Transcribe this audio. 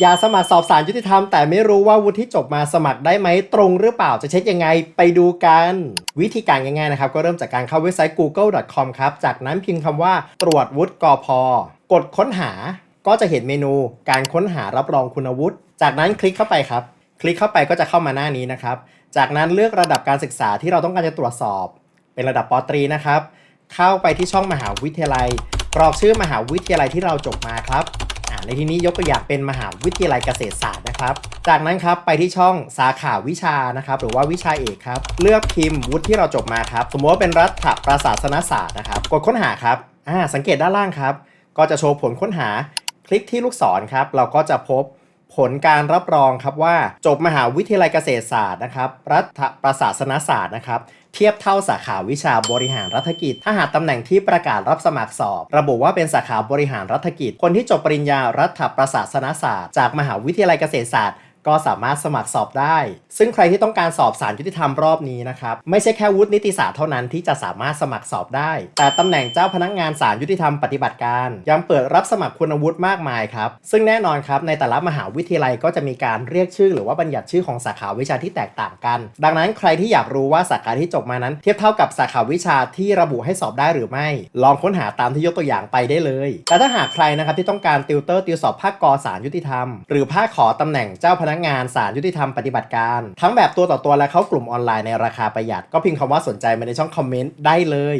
อย่าสมัครสอบสารยุติธรรม แต่ไม่รู้ว่าวุฒิที่จบมาสมัครได้ไหมตรงหรือเปล่าจะเช็คยังไงไปดูกัน วิธีการง่ายๆนะครับ ก็เริ่มจากการเข้าเว็บไซต์ google.com ครับ จากนั้นพิมพ์คำว่าตรวจวุฒิกอพกดค้นหาก็จะเห็นเมนูการค้นหารับรองคุณวุฒิจากนั้นคลิกเข้าไปครับ คลิกเข้าไปก็จะเข้ามาหน้านี้นะครับ จากนั้นเลือกระดับการศึกษาที่เราต้องการจะตรวจสอบ เป็นระดับปตรีนะครับ เข้าไปที่ช่องมหาวิทยาลัยกรอกชื่อมหาวิทยาลัยที่เราจบมาครับ ในที่นี้ยกตัวอย่างเป็นมหาวิทยาลัยเกษตรศาสตร์นะครับ จากนั้นครับไปที่ช่องสาขาวิชานะครับ หรือว่าวิชาเอกครับ เลือกพิมพ์วุฒิที่เราจบมาครับ สมมติว่าเป็นรัฐประศาสนศาสตร์นะครับ กดค้นหาครับอ่าสังเกตด้านล่างครับ ก็จะโชว์ผลค้นหา คลิกที่ลูกศรครับ เราก็จะพบ ผลการรับรองครับว่าจบมหาวิทยาลัยเกษตรศาสตร์นะครับ รัฐประศาสนศาสตร์นะครับ เทียบเท่าสาขาวิชาบริหารรัฐกิจ ถ้าหากตำแหน่งที่ประกาศรับสมัครสอบ ระบุว่าเป็นสาขาบริหารรัฐกิจ คนที่จบปริญญารัฐประศาสนศาสตร์ จากมหาวิทยาลัยเกษตรศาสตร์ ก็สามารถสมัครสอบได้ ซึ่งใครที่ต้องการสอบสารยุติธรรมรอบนี้นะครับ ไม่ใช่แค่วุฒินิติศาสตร์เท่านั้นที่จะสามารถสมัครสอบได้ แต่ตำแหน่งเจ้าพนักงานสารยุติธรรมปฏิบัติการ ยังเปิดรับสมัครคุณวุฒิมากมายครับ ซึ่งแน่นอนครับในแต่ละมหาวิทยาลัยก็จะมีการเรียกชื่อ หรือว่าบัญญัติชื่อของสาขาวิชาที่แตกต่างกัน ดังนั้นใครที่อยากรู้ว่าสาขาที่จบมานั้น เทียบเท่ากับสาขาวิชาที่ระบุให้สอบได้หรือไม่ ลองค้นหาตามที่ยกตัวอย่างไปได้เลย แต่ถ้าหากใครนะครับที่ต้องการติวเตอร์ติวสอบภาคกสารยุติธรรม หรือภาคขอตำแหน่งเจ้าพนักงานสารยุติธรรมปฏิบัติการ ทั้งแบบตัวต่อตัวและเข้ากลุ่มออนไลน์ในราคาประหยัด ก็พิมพ์คำว่าสนใจมาในช่องคอมเมนต์ได้เลย